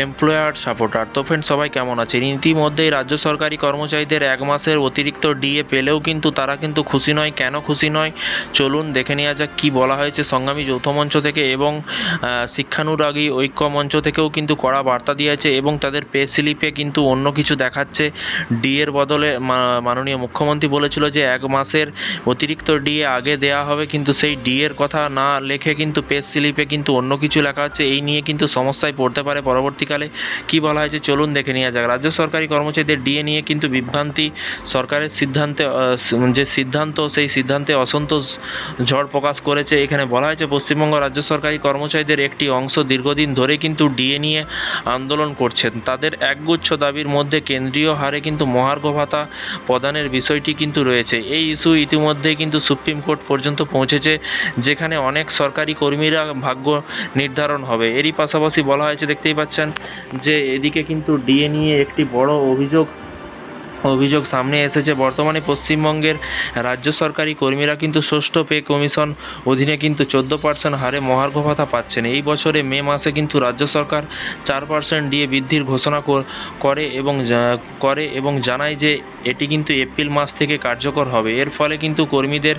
Employer, supporter. তো friend সবাই কেমন আছেন? ইতিমধ্যেই রাজ্য সরকারি কর্মচারীদের এক মাসের অতিরিক্ত ডিএ পেলেও কিন্তু তারা কিন্তু খুশি নয়। কেন খুশি নয়? চলুন দেখে নেওয়া যাক কী বলা হয়েছে সংগ্রামী যৌথ মঞ্চ থেকে এবং শিক্ষানুরাগী ঐক্য মঞ্চ থেকেও কিন্তু কড়া বার্তা দিয়েছে এবং তাদের পে স্লিপে কিন্তু অন্য কিছু দেখাচ্ছে। ডিএর বদলে মাননীয় মুখ্যমন্ত্রী বলেছিল যে এক মাসের অতিরিক্ত ডিএ আগে দেওয়া হবে কিন্তু সেই ডিএর কথা না লেখে কিন্তু পে স্লিপে কিন্তু অন্য কিছু লেখা হচ্ছে। এই নিয়ে কিন্তু সমস্যায় পড়তে পারে পরবর্তীকালে কি বলা হয়েছে চলুন দেখে নেওয়া যাক। রাজ্য সরকারি কর্মচারীদের ডিএ নিয়ে কিন্তু বিভ্রান্তি। সরকারের সিদ্ধান্তে যে সিদ্ধান্ত, সেই সিদ্ধান্তে অসন্তোষ ঝড় প্রকাশ করেছে। এখানে বলা হয়েছে, পশ্চিমবঙ্গ রাজ্য সরকারি কর্মচারীদের একটি অংশ দীর্ঘদিন ধরে কিন্তু ডিএ নিয়ে আন্দোলন করছেন। তাদের একগুচ্ছ দাবির মধ্যে কেন্দ্রীয় হারে কিন্তু মহার্ঘ ভাতা প্রদানের বিষয়টি কিন্তু রয়েছে। এই ইস্যু ইতিমধ্যে কিন্তু সুপ্রিম কোর্ট পর্যন্ত পৌঁছেছে, যেখানে অনেক সরকারি কর্মীরা ভাগ্য নির্ধারণ হবে। এরই পাশাপাশি বলা হয়েছে, দেখতেই পাচ্ছেন যে এদিকে কিন্তু ডিএ নিয়ে একটি বড় অভিযোগ অভিযোগ সামনে এসেছে। বর্তমানে পশ্চিমবঙ্গের রাজ্য সরকারি কর্মীরা কিন্তু ষষ্ঠ পে কমিশন অধীনে কিন্তু চোদ্দ পার্সেন্ট হারে মহার্ঘ ভাতা পাচ্ছেন। এই বছরে মে মাসে কিন্তু রাজ্য সরকার চার পার্সেন্ট ডিএ বৃদ্ধির ঘোষণা করে এবং করে এবং জানায় যে এটি কিন্তু এপ্রিল মাস থেকে কার্যকর হবে। এর ফলে কিন্তু কর্মীদের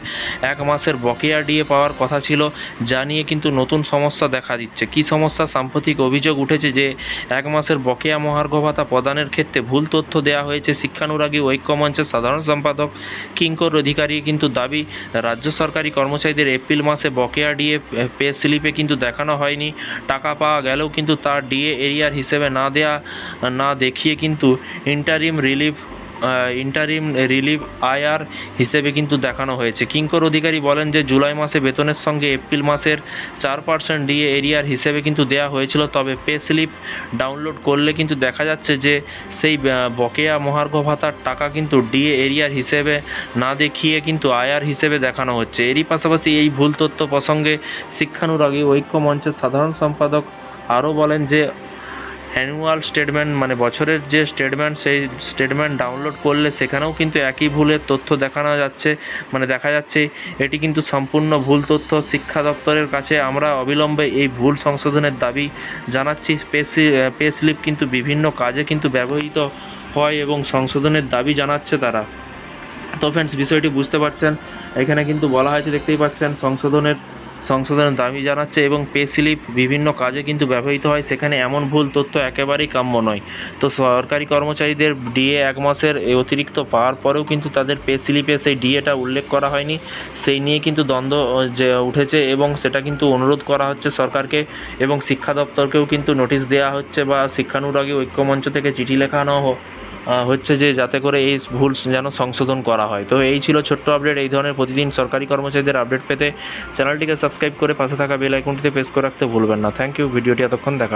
এক মাসের বকেয়া ডিএ পাওয়ার কথা ছিল, যা নিয়ে কিন্তু নতুন সমস্যা দেখা দিচ্ছে। কী সমস্যা? সাম্প্রতিক অভিযোগ উঠেছে যে, এক মাসের বকেয়া মহার্ঘ ভাতা প্রদানের ক্ষেত্রে ভুল তথ্য দেওয়া হয়েছে শিক্ষানুরাগী ঐক্যমঞ্চের সাধারণ সম্পাদক, কিঙ্কর অধিকারী কিন্তু দাবি, রাজ্য সরকারি কর্মচারীদের এপ্রিল মাসে বকেয়া ডিএ পে স্লিপে কিন্তু দেখানো হয়নি। টাকা পাওয়া গেলেও কিন্তু তার ডিএ এরিয়ার হিসেবে না দেয়া, না দেখিয়ে কিন্তু interim relief interim relief IR হিসেবে কিন্তু দেখানো হয়েছে। কিঙ্কর অধিকারী বলেন যে, জুলাই মাসে বেতনের সঙ্গে এপ্রিল মাসের চার পার্সেন্ট ডিএ এরিয়ার হিসেবে কিন্তু দেওয়া হয়েছিল, তবে পে স্লিপ ডাউনলোড করলে কিন্তু দেখা যাচ্ছে যে, সেই বকেয়া মহার্ঘ ভাতার টাকা কিন্তু ডিএ এরিয়ার হিসেবে না দেখিয়ে কিন্তু আয়ার হিসেবে দেখানো হচ্ছে। এরই পাশাপাশি এই ভুল তথ্য প্রসঙ্গে শিক্ষানুরাগী ঐক্য মঞ্চের সাধারণ সম্পাদক আরও বলেন যে অ্যানুয়াল স্টেটমেন্ট মানে বছরের যে স্টেটমেন্ট সেই স্টেটমেন্ট ডাউনলোড করলে সেখানেও কিন্তু একই ভুলের তথ্য দেখানো যাচ্ছে। মানে দেখা যাচ্ছে, এটি কিন্তু সম্পূর্ণ ভুল তথ্য। শিক্ষা দপ্তরের কাছে আমরা অবিলম্বে এই ভুল সংশোধনের দাবি জানাচ্ছি। পে স্লিপ কিন্তু বিভিন্ন কাজে কিন্তু ব্যবহৃত হয় এবং সংশোধনের দাবি জানাচ্ছে তারা। তো ফ্রেন্ডস বিষয়টি বুঝতে পারছেন। এখানে কিন্তু বলা হয়েছে, দেখতেই পাচ্ছেন, সংশোধনের সংশোধনের দাবি জানাচ্ছে এবং পে স্লিপ বিভিন্ন কাজে কিন্তু ব্যবহৃত হয়। সেখানে এমন ভুল তথ্য একেবারেই কাম্য নয়। তো সরকারি কর্মচারীদের ডিএ এক মাসের অতিরিক্ত পাওয়ার পরেও কিন্তু তাদের পে স্লিপে সেই ডিএটা উল্লেখ করা হয়নি। সেই নিয়ে কিন্তু দ্বন্দ্ব যে উঠেছে এবং সেটা কিন্তু অনুরোধ করা হচ্ছে সরকারকে এবং শিক্ষা দপ্তরকেও কিন্তু নোটিশ দেওয়া হচ্ছে বা শিক্ষানুরাগী ঐক্যমঞ্চ থেকে চিঠি লেখানো হচ্ছে যে যাতে করে এই ভুল যেন সংশোধন করা হয়। তো এই ছিল ছোট্ট আপডেট এই ধরনের প্রতিদিন সরকারি কর্মচারীদের আপডেট পেতে চ্যানেলটিকে সাবস্ক্রাইব করে পাশে থাকা বেল আইকনটিতে প্রেস করে রাখতে ভুলবেন না। থ্যাংক ইউ ভিডিওটি এতক্ষণ দেখা